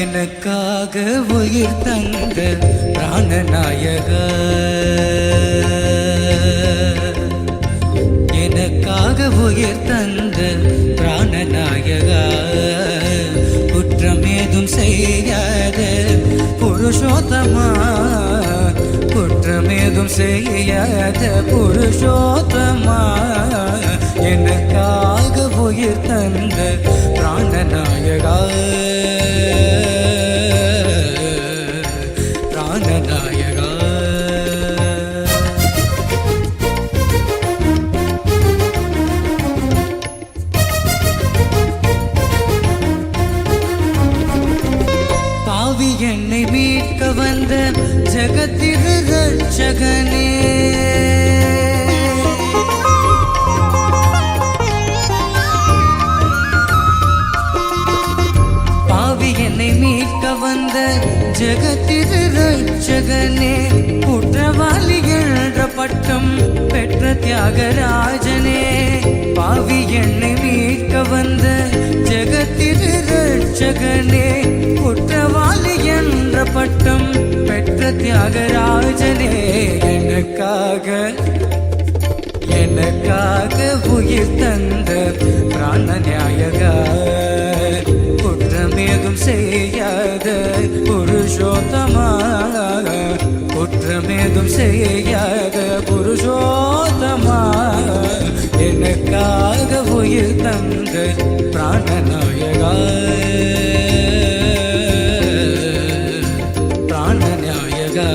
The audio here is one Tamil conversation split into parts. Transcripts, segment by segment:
எனக்காக உயிர் தந்த பிராணநாயக. எனக்காக உயிர் தந்த பிராணநாயக. குற்றம் ஏதும் செய்யாத புருஷோத்தமா. குற்றம் ஏதும் செய்யாத புருஷோத்தமா. பிராணநாயகா பாவி என்னை மீட்க வந்த ஜகத்திரு ரட்சகனே. ரட்சகனே குற்றவாளி என்ற பட்டம் பெற்ற தியாகராஜனே. பாவி என்னை மீட்க வந்த ஜெகத்திரு ரட்சகனே குற்றவாளி என்ற பட்டம் பெற்ற தியாகராஜனே. எனக்காக எனக்காக உயிர் தந்த எனக்காக உயிர் தந்த பிராணநாயகா. பிராணநாயகா.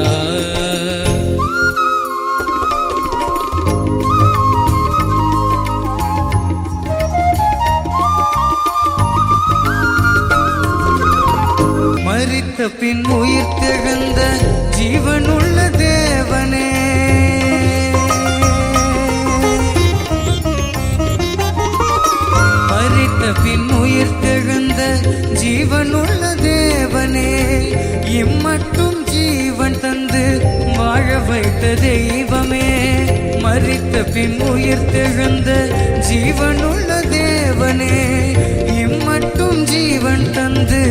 மரித்த பின் உயிர் தெழுந்த ஜீவனுள்ள தேவனே. பின் உயிர் தெழுந்த ஜீவனுள்ள தேவனே இம்மட்டும் ஜீவன் தந்து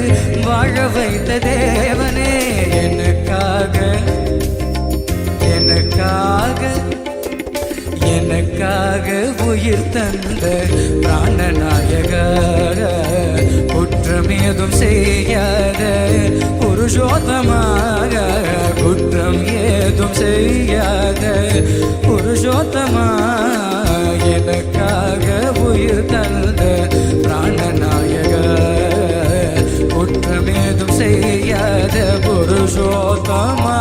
வாழ வைத்த தேவனே. எனக்காக எனக்காக எனக்காக உயிர் தந்த பிராணநாயக குற்றமேதும் செய்யாத புருஷோத்தமாக குற்றம் ஏதும் செய்யாத புருஷோத்தமா எனக்காக உயிர் தந்த பிராணநாயக குற்றமேதும் செய்யாத புருஷோத்தமா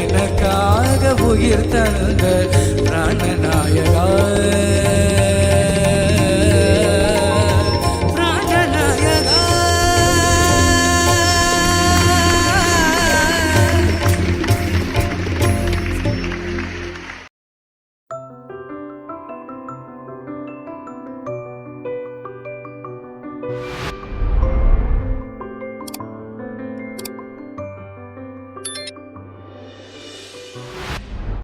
எனக்காக உயிர் தந்த